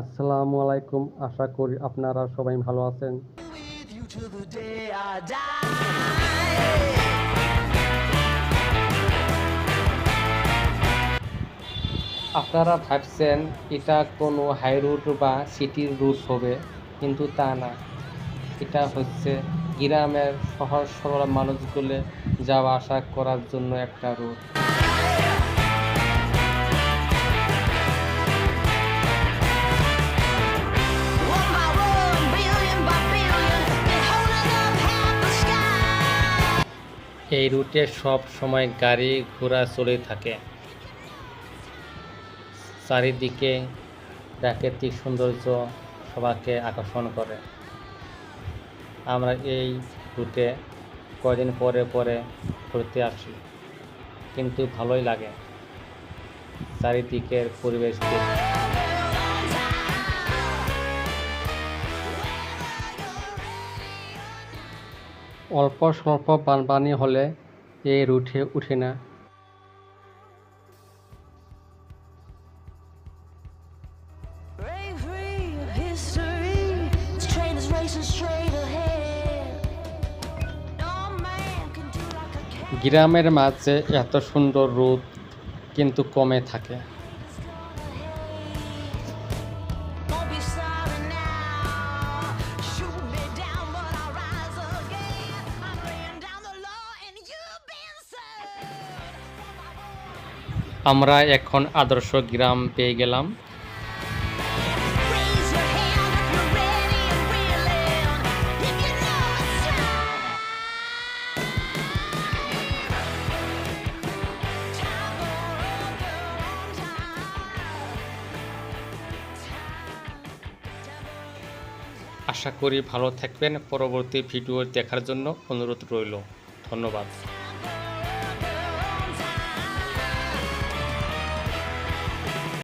আসসালামু আলাইকুম। আশা করি আপনারা সবাই ভালো আছেন. আপনারা ভাবছেন এটা কোনো হাই রুট বা সিটির রুট হবে কিন্তু তা না। এটা হচ্ছে গ্রামের শহর সরল মানুষগুলো যাওয়া আসা করার জন্য একটা রুট। এই রুটে সব সময় গাড়ি ঘোড়া চলে থাকে। চারিদিকে প্রাকৃতিক সৌন্দর্য সবাইকে আকর্ষণ করে। আমরা এই রুটে কয়দিন পরে পরে ঘুরতে আসি, কিন্তু ভালোই লাগে। চারিদিকের পরিবেশ অল্প স্বল্প বানবানি হলে এই রুটে উঠে না। গ্রামের মাঝে এত সুন্দর রোদ কিন্তু কমে থাকে। আমরা এখন আদর্শ গ্রাম পেয়ে গেলাম। আশা করি ভালো থাকবেন। পরবর্তী ভিডিও দেখার জন্য অনুরোধ রইল। ধন্যবাদ।